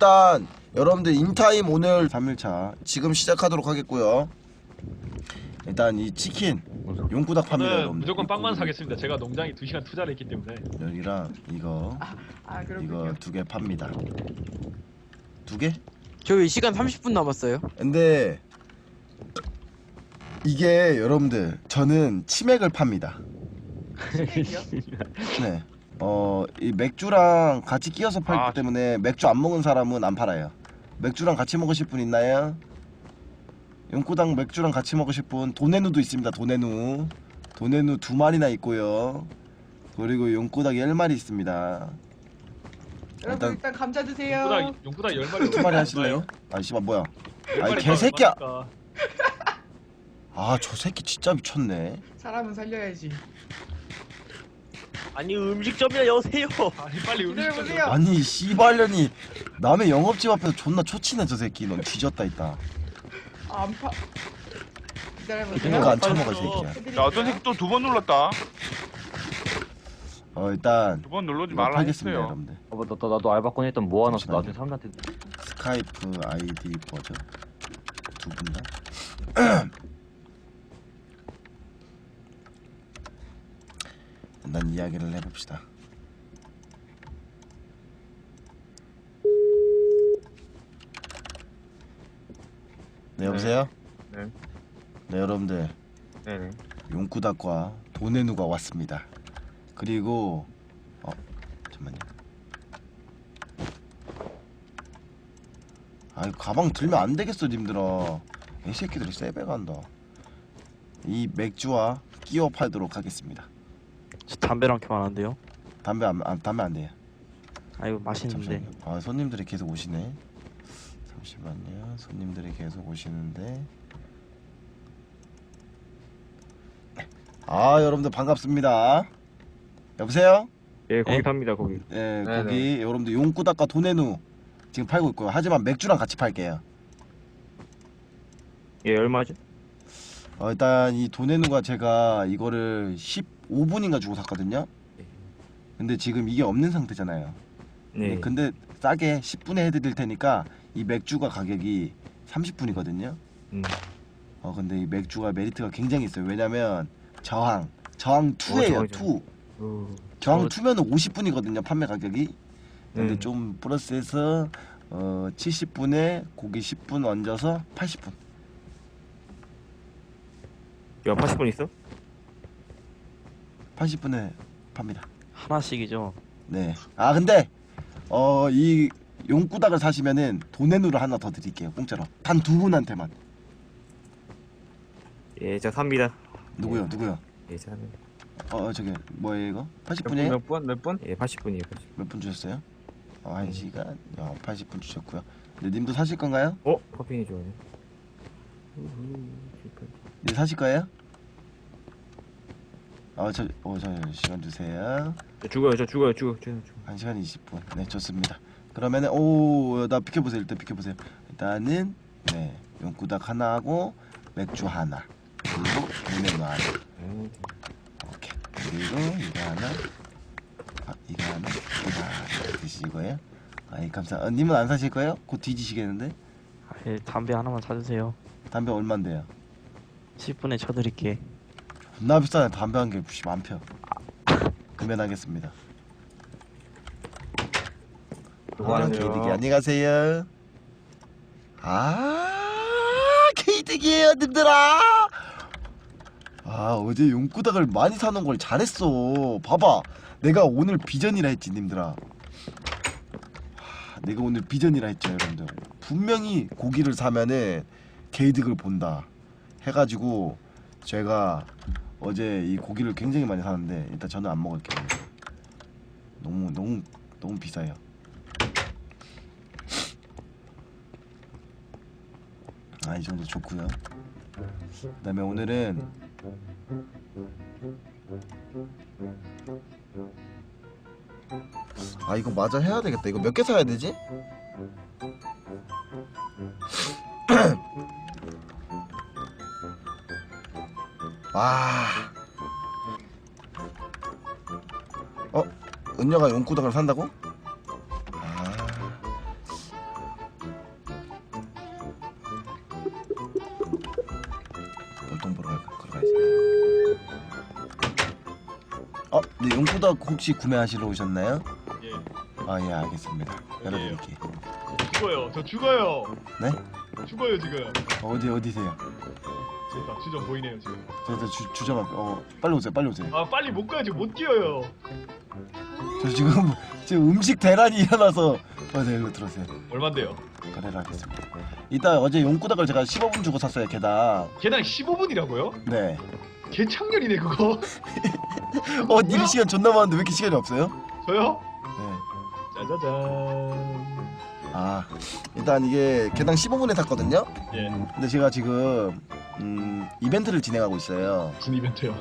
일단 여러분들 인타임 오늘 3일차 지금 시작하도록 하겠고요 일단 이 치킨 용구닭 팝니다 저는 여러분들 무조건 빵만 사겠습니다. 제가 농장에 2시간 투자를 했기 때문에. 여기랑 이거 아 이거 그렇군요. 두 개 팝니다 두 개? 저희 시간 30분 남았어요. 근데 이게 여러분들 저는 치맥을 팝니다? 네. 어, 이 맥주랑 같이 끼워서 팔기 아, 때문에 맥주 안 먹은 사람은 안 팔아요. 맥주랑 같이 먹으실 분 있나요? 용구당 맥주랑 같이 먹으실 분 도네누도 있습니다. 도네누. 도네누 두 마리나 있고요. 그리고 용구당 열 마리 있습니다. 여러분 일단- 일단 감자 드세요. 용구다 용구다 10마리. 두 마리 하실래요? 아 씨발 뭐야? 아이, 개새끼야! 아 저 새끼 진짜 미쳤네. 사람은 살려야지. 아니 음식점이나 여세요. 아니 빨리 음식 좀 기다려보세요. 아니 씨발년이 남의 영업집 앞에서 존나 초치네 저 새끼. 넌 뒤졌다 있다. 아, 안 파. 기다려보세요. 그러니까 안 처먹어 이 새끼야. 자 어떤 새끼 또 두 번 눌렀다. 어 일단 두 번 누르지 이거 말라 팔겠습니다 했어요. 여러분들 어, 나, 나, 나도 알바권 했던 모아놨어. 잠시만요. 나중에 사람한테 스카이프 아이디 버전 두분 다. 일단 이야기를 해봅시다. 네 여보세요. 네. 네 여러분들 네네. 용구닭과 도네누가 왔습니다. 그리고 어 잠만요. 아 가방 들면 안 되겠어 님들아. 이 새끼들이 세배 간다. 이 맥주와 끼워 팔도록 하겠습니다. 저 담배랑 교환한대요. 담배 안, 안 담배 안 돼요. 아이고 맛있는데. 잠시만요. 아 손님들이 계속 오시네. 잠시만요. 손님들이 계속 오시는데. 아 여러분들 반갑습니다. 여보세요? 예 거기 예? 삽니다 거기. 예, 네네. 거기 여러분들 용구닭과 도네누 지금 팔고 있고요. 하지만 맥주랑 같이 팔게요. 예 얼마죠? 어, 일단 이 도네누가 제가 이거를 15분인가 주고 샀거든요. 근데 지금 이게 없는 상태잖아요. 네. 예, 근데 싸게 10분에 해드릴 테니까 이 맥주가 가격이 30분이거든요. 음. 어 근데 이 맥주가 메리트가 굉장히 있어요. 왜냐면 저항, 저항 2예요. 저항이죠. 2. 어, 저항 저- 2면은 50분이거든요. 판매 가격이. 근데 음. 좀 플러스해서 어 70분에 고기 10분 얹어서 80분. 야 80분 있어? 80분에 팝니다. 하나씩이죠. 네. 아 근데 어 이 용구닭을 사시면은 도네누를 하나 더 드릴게요. 공짜로. 단 두 분한테만. 예, 자 삽니다. 누구요? 누구요? 예, 자 삽니다. 어, 어 저기 뭐예요 이거? 80분이에요? 몇 분? 몇 분? 예, 80분이에요. 80분. 몇 분 주셨어요? 어, 1시간? 어, 80분 주셨고요. 네, 님도 사실 건가요? 어, 커피니 좋아요. 우후, 네, 사실 거예요? 어, 저, 어, 저 시간 주세요. 저 죽어요, 저 죽어요, 죽어, 죽어, 죽어. 1시간 20분. 네, 좋습니다. 그러면은 오, 나 비켜 보세요. 일단 비켜 보세요. 일단은 네, 용구닭 하나 하고 맥주 하나. 그리고 도네노 하나. 음, 오케이. 그리고 이거 하나. 아, 이거 하나. 이거 하나 드실 거예요? 아이 감사. 어, 님은 안 사실 거예요? 곧 뒤지시겠는데? 아, 예, 담배 하나만 사주세요. 담배 얼만데요? 10분에 쳐드릴게. 존나 비싸네 담배 한개 부시 만 펴. 금연하겠습니다. 아, 수고하세요. 개이득이 안녕하세요. 아, 개이득이에요, 님들아. 아, 어제 용구닭을 많이 사는 걸 잘했어. 봐봐, 내가 오늘 비전이라 했지, 님들아. 하, 내가 오늘 비전이라 했죠, 여러분들. 분명히 고기를 사면은 개이득을 본다. 해가지고 제가 어제 이 고기를 굉장히 많이 사는데 일단 저는 안 먹을게요. 너무 너무 너무 비싸요. 아 이 정도 좋고요. 그다음에 오늘은 아 이거 마저 해야 되겠다. 이거 몇 개 사야 되지? 아. 어? 은녀가 용구덕을 산다고? 아. 어, 용구덕 혹시 구매하시러 오셨나요? 예. 아, 예, 알겠습니다. 예. 열어드릴게요. 죽어요. 저 죽어요. 네? 죽어요 지금. 어디, 어디세요? 됐다. 주점 보이네요 지금. 저, 저 주, 주점 앞. 어 빨리 오세요. 빨리 오세요. 아 빨리 못 가요 지금 못 뛰어요. 저 지금 지금 음식 대란이 일어나서 어, 네 일로 들어오세요. 얼마인데요? 거래를 하겠습니다. 이따 어제 용구덕을 제가 15분 주고 샀어요. 개당. 개당 15분이라고요? 네. 개창렬이네 그거. 어, 님 시간 존나 많은데 왜 이렇게 시간이 없어요? 저요? 네. 짜자잔. 아 일단 이게 개당 15분에 샀거든요. 예. 근데 제가 지금 음, 이벤트를 진행하고 있어요. 무슨 이벤트요?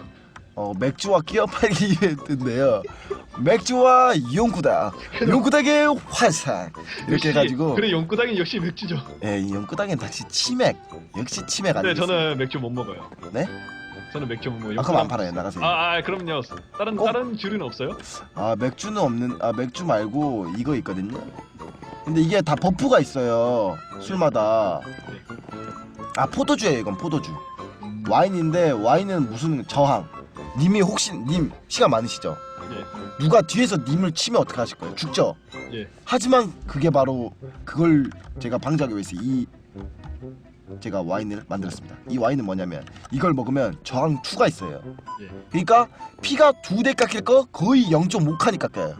어, 맥주와 끼어 팔기 이벤트인데요. 맥주와 이용구다. 이용구닥의 환상. 이렇게 해가지고 그래 용구당이 역시 맥주죠. 예, 이 용구닥엔 다시 치맥. 역시 치맥 근데 아니겠어요? 저는 맥주 못 먹어요. 네? 저는 맥주 못 먹어요. 아 그럼 안 팔아요. 나가세요. 아, 아 그럼요. 다른 꼭- 다른 주류는 없어요? 아 맥주는 없는 아 맥주 말고 이거 있거든요. 근데 이게 다 버프가 있어요. 술마다. 아 포도주예요. 이건 포도주. 와인인데 와인은 무슨 저항. 님이 혹시 님 시간 많으시죠? 예. 누가 뒤에서 님을 치면 어떻게 하실 거예요? 죽죠. 예. 하지만 그게 바로 그걸 제가 방지하기 위해서 이 제가 와인을 만들었습니다. 이 와인은 뭐냐면 이걸 먹으면 저항 2가 있어요. 예. 그러니까 피가 두 대 깎일 거 거의 0.5칸이 깎여요.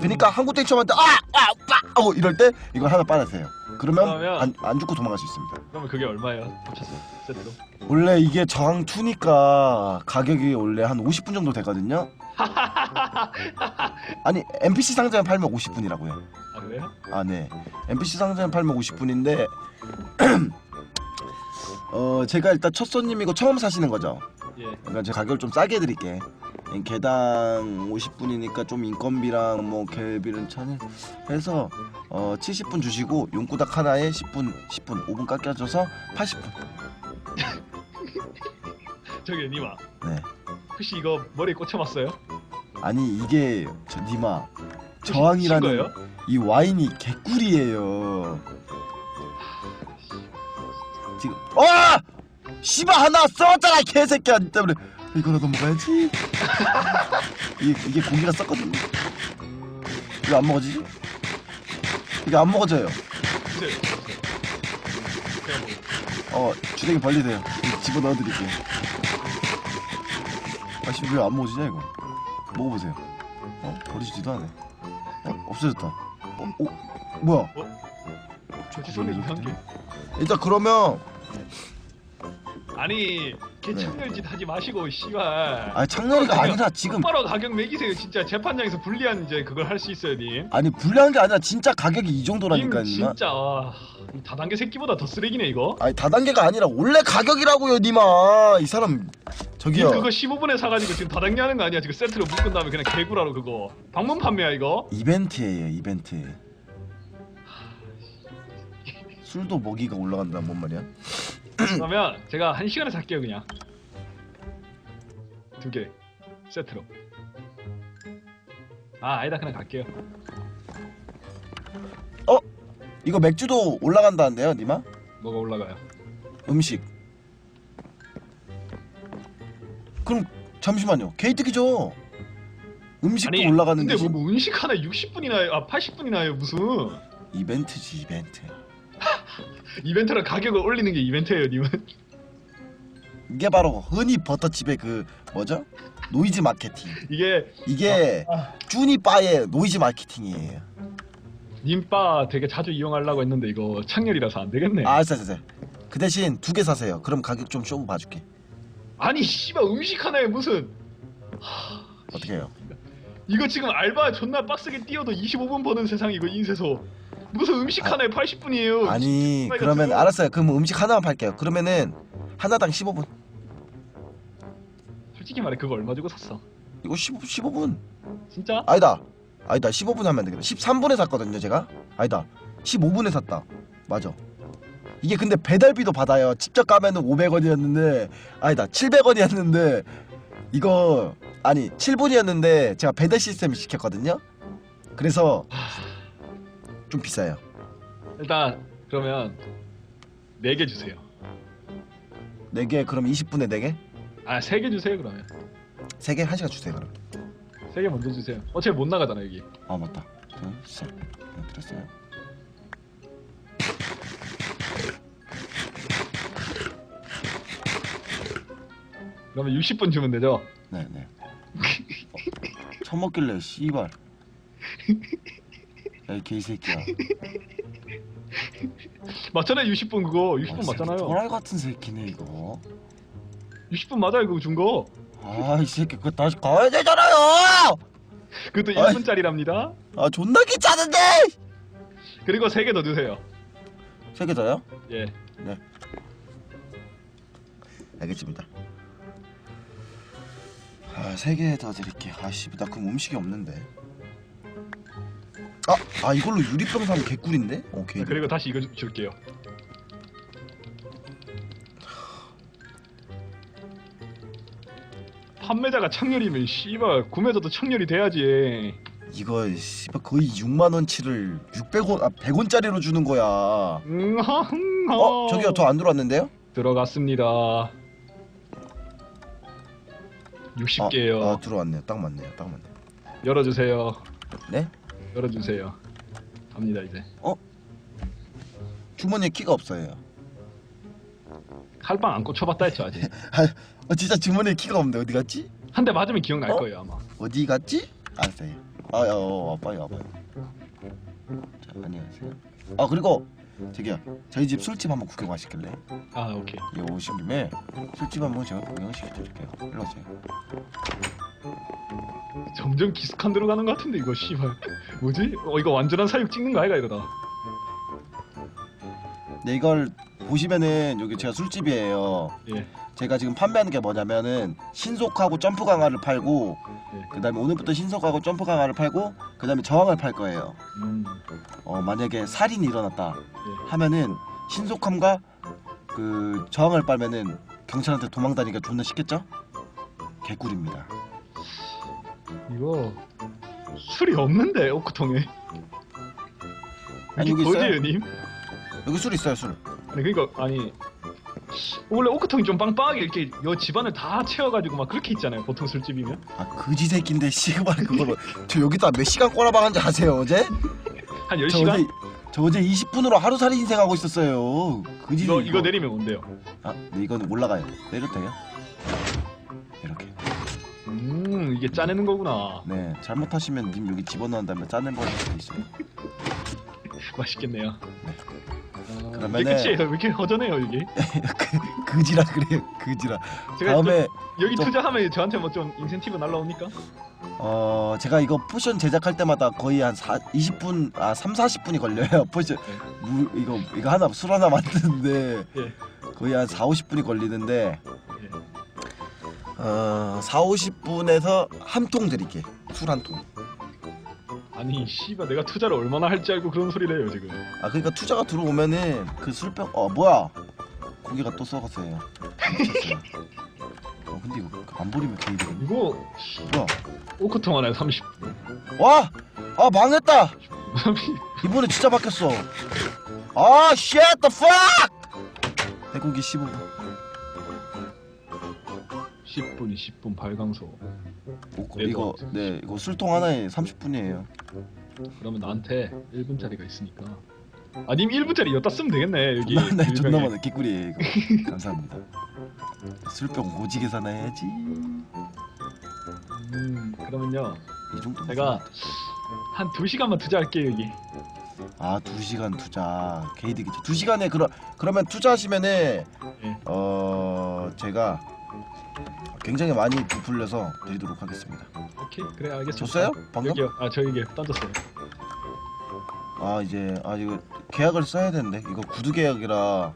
그러니까 한국 땡 처음한테 아아빠 어 이럴 때 이걸 하나 빨아세요. 그러면 그러면- 안, 안 죽고 도망갈 수 있습니다. 그러면 그게 얼마예요? 합쳐서 세트로. 원래 이게 저항 2니까 가격이 원래 한 50분 정도 되거든요. 아니 NPC 상자에 팔면 50분이라고요. 아 그래요? 아 네. NPC 상자에 팔면 50분인데 어 제가 일단 첫 손님이고 처음 사시는 거죠. 예. 그러니까 제가 가격을 좀 싸게 해드릴게. 개당 50분이니까 좀 인건비랑 뭐 개비는 차는 해서 어 70분 주시고 용구닭 하나에 10분 10분 5분 깎여줘서 80분. 저기 니마. 네. 혹시 이거 머리에 꽂혀봤어요? 아니 이게 저 니마 저항이라는? 이 와인이 개꿀이에요. 지금 와 씨발 하나 써왔잖아 개새끼야 니 때문에 이거라도 먹어야지. 이게 이게 고기가 썩거든요. 이거 안 먹어지지? 이게 안 먹어져요. 어 주댕이 벌리세요. 이거 집어 넣어드릴게요. 아 씨 왜안 먹어지냐 이거? 먹어보세요. 어 버리지도 않네. 어 없어졌다. 어, 어 뭐야? 저지 손에 이상한 게. 일단 그러면 아니 개 창렬짓 하지 마시고 씨발. 아 창렬이가 아니라 지금 똑바로 가격 매기세요. 진짜 재판장에서 불리한 이제 그걸 할 수 있어요, 님. 아니 불리한 게 아니라 진짜 가격이 이님 정도라니까요. 니마. 진짜 아, 이 다단계 새끼보다 더 쓰레기네 이거. 아니 다단계가 아니라 원래 가격이라고요, 니마. 이 사람 님 저기요. 그거 15분에 사가지고 지금 다단계 하는 거 아니야? 지금 세트로 묶은 다음에 그냥 개구라로 그거. 방문 판매야 이거. 이벤트예요, 이벤트. 술도 먹이가 올라간다 뭔 말이야? 그러면 제가 한 시간에 살게요 그냥. 두 개. 세트로. 아 아니다 그냥 갈게요. 이거 맥주도 올라간다는데요, 니마? 뭐가 올라가요? 음식. 그럼 잠시만요. 게이트 기죠. 음식도 올라가는데 근데 뭐, 뭐 음식 하나 60분이나 아 80분이나요 무슨 이벤트지 이벤트. 이벤트랑 가격을 올리는 게 이벤트예요 님은 이게 바로 흔히 버터칩의 그 뭐죠? 노이즈 마케팅. 이게 이게 쭈니바의 노이즈 마케팅이에요. 님바 되게 자주 이용하려고 했는데 이거 창렬이라서 안 되겠네 아, 알았어. 그 대신 두 개 사세요. 그럼 가격 좀 쇼부 봐줄게. 아니 씨발 음식 하나에 무슨 어떻게 해요? 이거 지금 알바 존나 빡세게 뛰어도 25분 버는 세상 이거 인쇄소 무슨 음식 아, 하나에 80분이에요 아니 그러면 알았어요. 그럼 음식 하나만 팔게요. 그러면은 하나당 15분. 솔직히 말해 그거 얼마 주고 샀어 이거 15, 15분. 진짜? 아니다. 아니다. 15분 하면 되겠다. 13분에 샀거든요, 제가. 아니다. 15분에 샀다. 맞아. 이게 근데 배달비도 받아요. 직접 가면은 500원이었는데 아니다. 700원이었는데 이거 아니 7분이었는데 제가 배달 시스템 시켰거든요. 그래서 좀 비싸요. 일단 그러면 4개 주세요 4개 그럼 20분에 4개? 아 3개 주세요 그러면 세개한 시간 주세요 그럼. 세개 먼저 주세요. 어차피 못 나가잖아 여기. 아 맞다. 둘, 셋. 네, 드렸어요. 그러면 60분 주면 되죠? 네, 네. 어, 처먹길래 씨발. 야이 개새끼야. 맞잖아요 60분 그거 60분 맞잖아요. 도랄 같은 새끼네 이거. 60분 맞아요 그거 준 거. 아 이 새끼 그거 다시 가야 되잖아요. 그것도 아이. 1분짜리랍니다. 아 존나 귀찮은데. 그리고 세개더 주세요. 세개 더요? 예. 알겠습니다. 아, 세개 더 드릴게요. 아씨, 나 그럼 음식이 없는데. 아, 아 이걸로 유리병 사면 개꿀인데? 오케이. 그리고 다시 이거 주- 줄게요. 판매자가 청렬이면 씨발 구매자도 청렬이 돼야지. 이거 씨발 거의 6만 원치를 600원, 아 100원짜리로 주는 거야. 어, 저기요, 더 안 들어왔는데요? 들어갔습니다. 60개요. 아, 아, 들어왔네요. 딱 맞네요. 딱 맞네. 열어주세요. 네? 열어주세요. 갑니다 이제. 주머니에 키가 없어요. 칼빵 안 꽂혀봤다 했죠 아직. 아, 진짜 주머니에 키가 없는데 어디 갔지? 한 대 맞으면 기억날 어? 거예요 아마. 어디 갔지? 알았어요. 아, 야, 어, 어, 빨리 와봐요. 자, 안녕하세요. 아, 그리고 저기요, 저희 집 술집 한번 구경 하시길래 아 오케이. 이 오신 김에 술집 한번 제가 구경시켜드릴게요. 일로 오세요. 점점 기숙한 데로 가는 것 같은데 이거 씨발. 뭐지? 어 이거 완전한 사육 찍는 거 아이가 이러다. 네, 이걸 보시면은 여기 제가 술집이에요. 예. 제가 지금 판매하는 게 뭐냐면은 신속하고 점프 강화를 팔고 예. 그다음에 오늘부터 신속하고 점프 강화를 팔고 그 다음에 저항을 팔 거예요. 음. 어 만약에 살인이 일어났다 예. 하면은 신속함과 그 저항을 빨면은 경찰한테 도망다니기가 존나 쉽겠죠? 개꿀입니다. 이거 술이 없는데 오크통에. 아니, 여기 있어요. 어디에요 님? 여기 술 있어요 술. 아니 그러니까 아니 원래 오크통이 좀 빵빵하게 이렇게 여 집안을 다 채워가지고 막 그렇게 있잖아요 보통 술집이면 아 그지 새끼인데 씨발 그거를 저 여기다 몇 시간 꼬라박은지 아세요 어제? 한 저 10시간? 어제 저 어제 20분으로 하루 살이 인생 하고 있었어요. 그지 이거 이거 내리면 뭔데요? 아, 네, 이건 올라가요. 내려도 돼요? 이렇게. 음 이게 짜내는 거구나 네, 잘못하시면 님 여기 집어넣은 다음에 짜낸 버릴 수도 있어요. 맛있겠네요 네. 아, 그러면은- 이게 끝이에요 왜 이렇게 허전해요 이게 그, 그지라 그래요. 그지라. 제가 다음에 좀 여기 좀- 투자하면 저한테 뭐 좀 인센티브 날라옵니까? 어 제가 이거 포션 제작할 때마다 거의 한 4, 20분 아 3, 40분이 걸려요. 포션 물 이거 이거 하나 술 하나 만드는데 예. 거의 한 4, 50분이 걸리는데 예. 어 4, 50분에서 한 통 드릴게. 술 한 통. 아니 씨발 내가 투자를 얼마나 할지 알고 그런 소리를 해요 지금. 아 그러니까 투자가 들어오면은 그 술병 어 뭐야? 고기가 또 썩었어요. 미쳤어요 어 근데 이거 안 버리면 개이득이네. 이거 뭐야? 오크통 하나에 30 와 아 망했다! 이번에 진짜 바뀌었어. 아 shit the fuck! 대고기 15분. 10분 20분 발광소 오, 네, 이거 더. 네 이거 술통 하나에 30분이에요 그러면 나한테 1분짜리가 있으니까 아님 1분짜리 여기다 쓰면 되겠네 여기 존나 네, 존나. 많아 개꿀이에요 이거 감사합니다 술병 오지게 사나 해야지 음 그러면요 이 정도 제가 한 2시간만 투자할게요 여기 아, 2시간 투자. 개이득이죠. 2시간에 그러 그러면 투자하시면은 예. 어, 제가 굉장히 많이 부풀려서 드리도록 하겠습니다. 오케이 그래 알겠습니다 줬어요? 방금? 여기요 아저 여기 던졌어요 아, 이제 아 이거 계약을 써야 되는데. 이거 구두 계약이라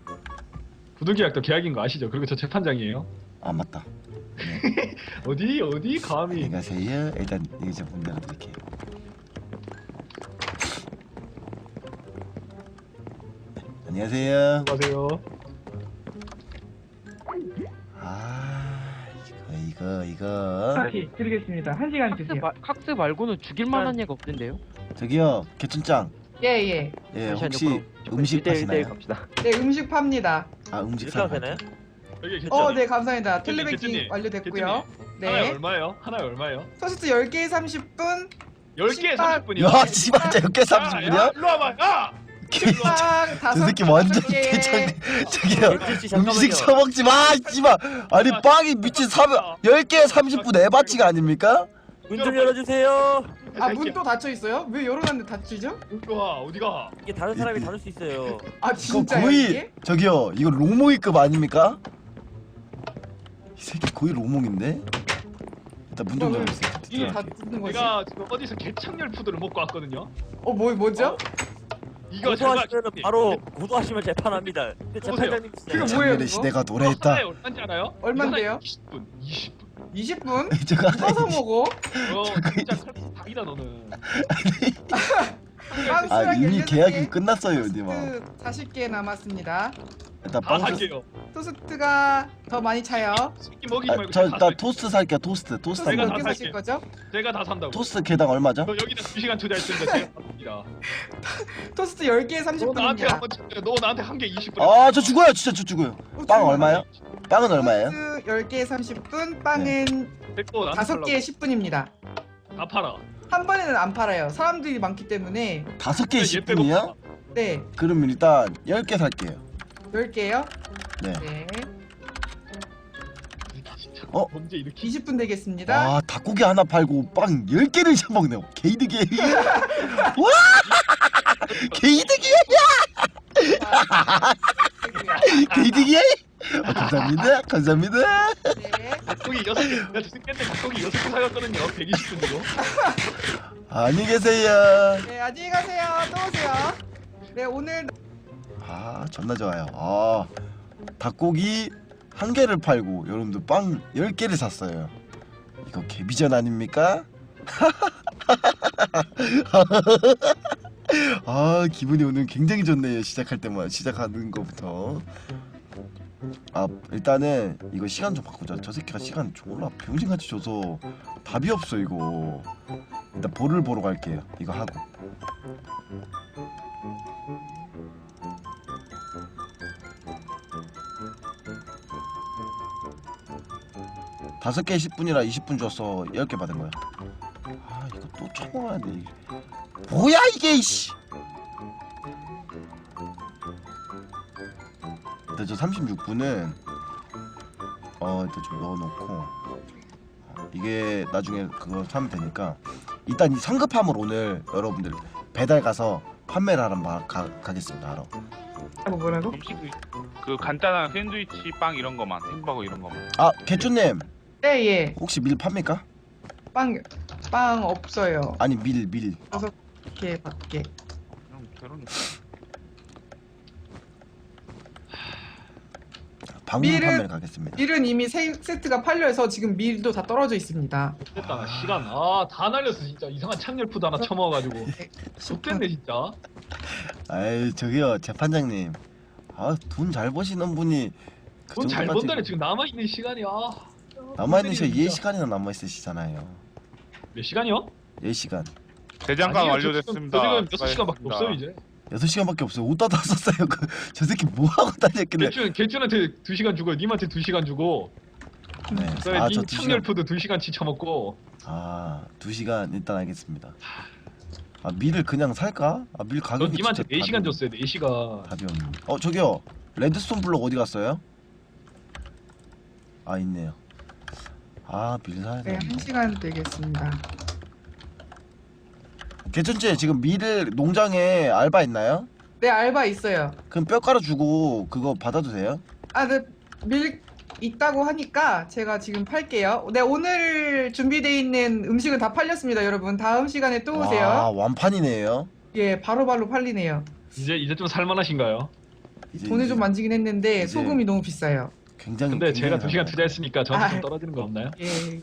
구두계약도 계약인 거 아시죠? 그리고 저 재판장이에요 아, 맞다. 어디 어디 감히 안녕히 가세요. 일단 좀문 열어 드릴게요. 네, 안녕하세요. 안녕하세요 이거 이거 이거. 오케이 드리겠습니다. 한 시간 칵스, 주세요. 마, 칵스 말고는 죽일 만한 얘가 없던데요? 저기요. 개춘장. 예 예. 예, 잠시만요, 혹시 그럼 음식 1대1 파시나요? 갑시다. 네 음식 팝니다. 아, 음식 사러. 여기 개천이 어네 감사합니다. 개천이, 텔레뱅킹 완료됐고요. 하나에 네. 얼마예요? 하나에 얼마예요? 토스트 10개에 30분, 10개에 신발- 30분이요. 야 씨발 진짜 몇개 야, 30분이야? 일로 와봐. 야! 빵 다섯 저 새끼 완전 개. 개창 저기요 겐지 씨 잠깐만요. 음식 처먹지 마 씨발 아니 빵이 미친 3 10개에 30분 에바치가 아닙니까? 문 좀 열어주세요. 아, 문 또 닫혀 있어요? 왜 열어놨는데 닫히죠? 어디가? 어디가? 이게 다른 사람이 닫을 수 있어요. 아, 이거 진짜요? 거의 이게? 저기요 이거 롱몽이급 아닙니까? 이 새끼 거의 롱몽인데? 일단 문 좀 열어주세요 이게. 뜯는 거지? 제가 지금 어디서 개창렬 푸드를 먹고 왔거든요. 어, 뭐, 뭐죠? 이거 제가 고소하시면 바로 고소하시면 재판합니다. 근데 보세요. 재판장님 그거 있어요. 뭐예요, 그거? 시대가 하나에 도래했다 얼마인지 알아요? 얼만데요? 20분. 20분. 20분? 저거 사서 하나 먹어? 어, 진짜 닭이다 너는. 빵아 수량 이미 16 개, 계약이 끝났어요 니마 토스트 40개 남았습니다. 일단 다빵 살게요. 토스트가 더 많이 차요. 새끼 먹이지 아, 말고 저다 일단 살게요. 토스트 살게요 토스트 토스트 내가 토스트 다 번. 사실 거죠? 제가 다 산다고. 토스트 개당 얼마죠? 너 여기다 2시간 투자했는데 제가 삽니다. 토스트 10개에 너 나한테 30분입니다. 한번 쳐. 너 나한테 한 개 20분. 아 저 죽어요 진짜 저 죽어요 빵 얼마요? 빵은 얼마예요? 토스트 10개에 30분, 빵은 됐고 나한테 5개에 10분입니다. 다 팔아. 한 번에는 안 팔아요. 사람들이 많기 때문에. 다섯 개 얘 빼고 10분이야? 팔아. 네, 그러면 일단 10개 살게요 10개요. 네 네. 어? 언제 이렇게 20분 되겠습니다. 아 닭고기 하나 팔고 빵 10개를 처먹네 개이득이 와 개이득이야 개이득이야 아, 감사합니다 감사합니다 네. 닭고기 6개 내가 죽겠는데 닭고기 6개 사갔거든요 120분으로 안녕히 계세요 네, 안녕히 가세요. 또 오세요. 네, 오늘 아 존나 좋아요. 아 닭고기 한 개를 팔고 여러분들 빵 10개를 샀어요. 이거 개비전 아닙니까? 아 기분이 오늘 굉장히 좋네요. 시작할 때만 시작하는 거부터. 아 일단은 이거 시간 좀 바꾸자. 저 새끼가 시간 졸라 병신같이 줘서 답이 없어 이거. 일단 볼을 보러 갈게요. 이거 하고 다섯 개 10분이라 20분 줬어 10개 받은 거야 아 이거 또 쳐먹어야 돼. 뭐야 이게 이씨 일단 저 36분은 어 일단 좀 넣어놓고 어, 이게 나중에 그거 사면 되니까 일단 이 성급함을 오늘 여러분들 배달 가서 판매를 하러 마- 가, 가겠습니다 하러 뭐 뭐라고? 음식 그 간단한 샌드위치 빵 이런 거만 햄버거 이런 거만. 아 개쭈님 네, 예. 혹시 밀 팝니까? 빵, 빵 없어요. 아니 밀밀 이렇게 밖에. 그럼 그러니까. 방문 밀은- 판매를 가겠습니다 밀은 이미 세 세트가 팔려서 지금 밀도 다 떨어져 있습니다. 됐다 나 시간 아 다 날렸어 진짜 이상한 창렬 푸드 하나 처먹어가지고 네. 좋겠네 진짜 아이 저기요 재판장님 아 돈 잘 버시는 분이 그 돈 잘 정도까지- 번다네 지금 남아있는 시간이 아 남아있는 시간. 예 시간이나 남아있으시잖아요 몇 시간이요? 예 시간 대장간 아니에요, 완료됐습니다. 저 지금 6 시간밖에 수고하셨습니다. 없어요 이제 6시간밖에 없어요 옷다 다 썼어요 그, 저 새끼 뭐하고 다녔길래 개준 개준한테 2 시간 주고 님한테 2 시간 주고 네. 그다음에 아 저 님 창렬 2시간 푸드 2 시간치 처먹고 아 2시간 일단 알겠습니다 아 밀을 그냥 살까? 아밀너 가격이 님한테 진짜 4 시간 답이- 줬어요 4 시간 답이 없네 어 저기요 레드스톤 블록 어디 갔어요? 아 있네요 아 밀 사야 네, 돼한 시간 되겠습니다. 개천째 지금 밀 농장에 알바 있나요? 네, 알바 있어요. 그럼 뼈 깔아주고 그거 받아도 돼요? 아, 네, 밀 있다고 하니까 제가 지금 팔게요. 네, 오늘 준비되어 있는 음식은 다 팔렸습니다, 여러분. 다음 시간에 또와 오세요. 완판이네요 예, 바로바로 팔리네요. 이제 이제 좀 살만하신가요? 이제 돈을 이제 좀 만지긴 했는데 이제- 소금이 너무 비싸요. 굉장히 근데 제가 굉장히 2시간 잘하네. 투자했으니까 저는 아. 좀 떨어지는 거 없나요? 예,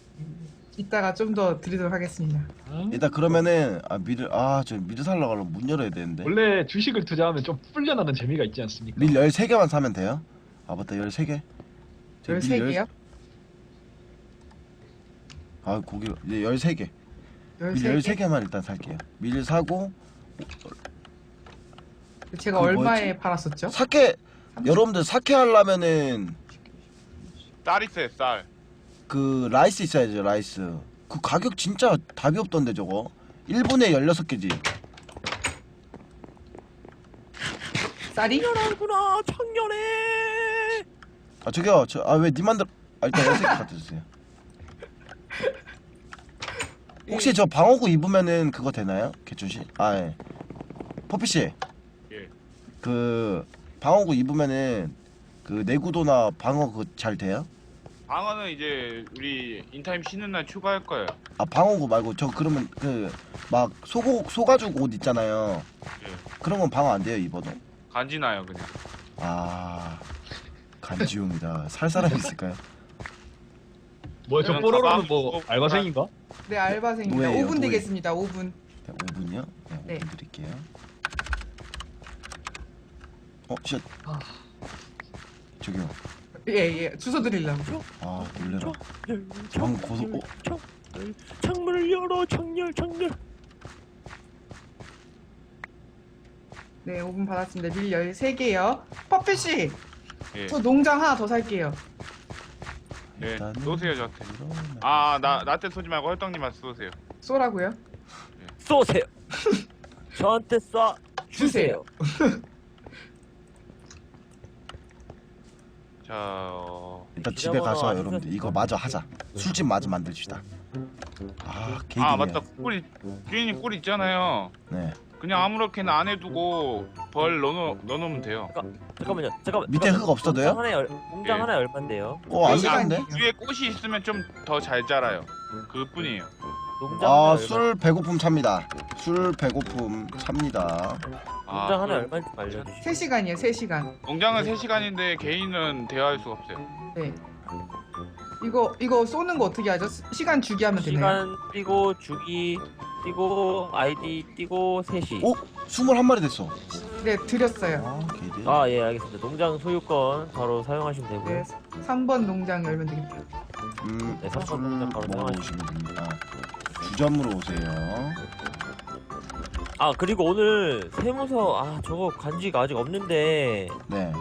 이따가 좀 더 드리도록 하겠습니다. 아? 일단 그러면은 아 밀을 아저 밀을 살러 가려면 문 열어야 되는데 원래 주식을 투자하면 좀 풀려나는 재미가 있지 않습니까? 밀 13개만 사면 돼요? 아 맞다 13개 13개요? 아 고기 네, 13개 밀 13개? 13개만 일단 살게요 밀 사고 제가 그 얼마에 뭐였지? 팔았었죠? 사케 여러분들 사케 하려면은 쌀 있어요 쌀. 그 라이스 있어야죠 라이스 그 가격 진짜 답이 없던데 저거 1분에 16개지 쌀이? 청년하구나 청년해. 아 저기요 저 아왜 님만들 아 일단 개 갖다 주세요 혹시 저 방어구 입으면은 그거 되나요? 개춘씨? 아 예. 퍼피씨 예. 그 방어구 입으면은 그 내구도나 방어 그 잘 돼요? 방어는 이제 우리 인타임 쉬는 날 추가할 거예요. 아 방어구 말고 저 그러면 그 막 소고 소가죽 옷 있잖아요 예. 그런 건 방어 안 돼요 입어도? 간지나요 그냥. 아 간지용이다 살 사람 있을까요? 뭐야 저 그냥 뽀로로는 가방 뭐 알바생인가? 네 알바생입니다. 노예예요, 5분 노예. 되겠습니다. 5분. 네, 5분이요? 네, 5분 네. 드릴게요. 어, 쉣. 아. 저기요. 예예 주소 드리려고. 아, 놀래라. 형 고소. 어, 청열, 창문을 열어 청열 청열. 네 5분 받았습니다. 밀 13개요. 퍼피 씨, 예. 저 농장 하나 더 살게요. 예. 일단은 쏘세요 저한테. 그러면- 아나 나한테 쏘지 말고 헐떡님한테 쏘세요. 쏘라고요? 쏘세요. 저한테 쏴 주세요. 자 어... 일단 집에 가서 지난번에 여러분들 이거 마저 하자. 술집 마저 만듭시다. 아, 개기네. 아 맞다 꿀 주인님 꿀 있잖아요. 네. 그냥 아무렇게나 안에 두고 벌 넣어 넣어놓으면 돼요. 잠깐만요. 잠깐만. 밑에. 흙 없어도요? 공장 하나에 얼- 공장 예. 하나에 얼마인데요? 어, 안 시간이- 되는데? 위에 꽃이 있으면 좀 더 잘 자라요. 그뿐이에요. 농장 아, 하나에 술 배고픔 찹니다. 술 배고픔 찹니다. 아, 농장 하나에 그럼 얼마인지 좀 알려주시죠. 3시간이에요 3시간. 농장은 3시간인데 개인은 대화할 수가 없어요. 네. 이거 이거 쏘는 거 어떻게 하죠? 시- 시간 주기 하면 되나요? 시간 띄고 주기 띄고 아이디 띄고 3시. 오, 21마리 됐어. 네 드렸어요. 아, 개들. 아 예 알겠습니다. 농장 소유권 바로 사용하시면 되고요. 네 3번 농장 열면 되겠다. 음, 네, 술 삼성 바로 먹어보시면 됩니다. 주점으로 오세요. 아 그리고 오늘 세무서 아 저거 간지가 아직 없는데 네.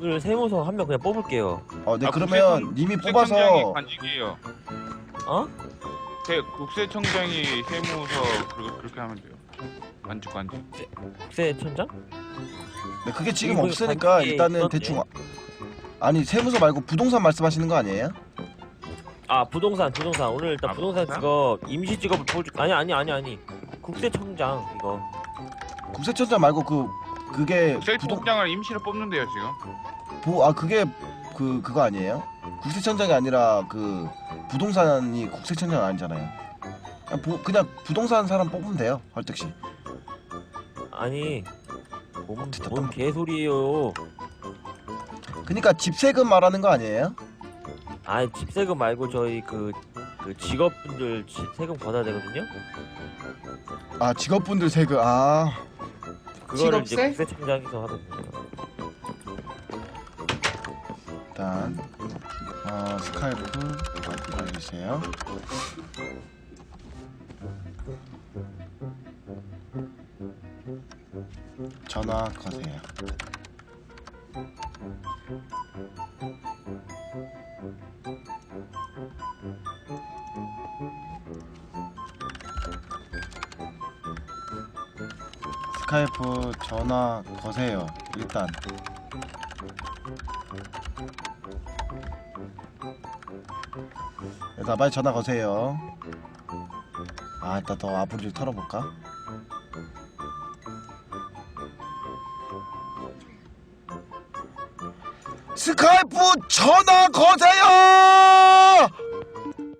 오늘 세무서 한 명 그냥 뽑을게요. 어, 네 아, 그러면 국세청- 님이 국세청장이 뽑아서 관직이에요. 어? 세, 국세청장이 세무서 그, 그렇게 하면 돼요. 관직 관직. 국세청장? 네, 그게 지금 이거 없으니까 일단은 있었네. 대충 아- 아니 세무서 말고 부동산 말씀하시는 거 아니에요? 아 부동산 부동산 오늘 일단 아, 부동산 부동산? 직업 임시 직업을 뽑을 아니 아니 아니 아니 국세청장 이거 국세청장 말고 그 그게 부동 국세청장을 임시로 뽑는데요 지금. 보 아 그게 그 그거 아니에요? 국세청장이 아니라 그 부동산이 국세청장 아니잖아요. 그냥, 보, 그냥 부동산 사람 뽑으면 돼요, 헐떡 씨. 아니 뭔, 됐다, 뭔 또. 개소리예요 그러니까 집세금 말하는 거 아니에요? 아니 집세금 말고 저희 그, 그 직업분들 지- 세금 걷어야 되거든요 아 직업분들 세금 아 그거를 이제 직업세? 국세청장에서 거예요 일단 어, 스카이프 기다려주세요. 전화 거세요. 스카이프 전화 거세요. 일단 일단 빨리 전화 거세요. 아, 일단 더 앞으로 좀 털어볼까? 스카이프 전화 거세요!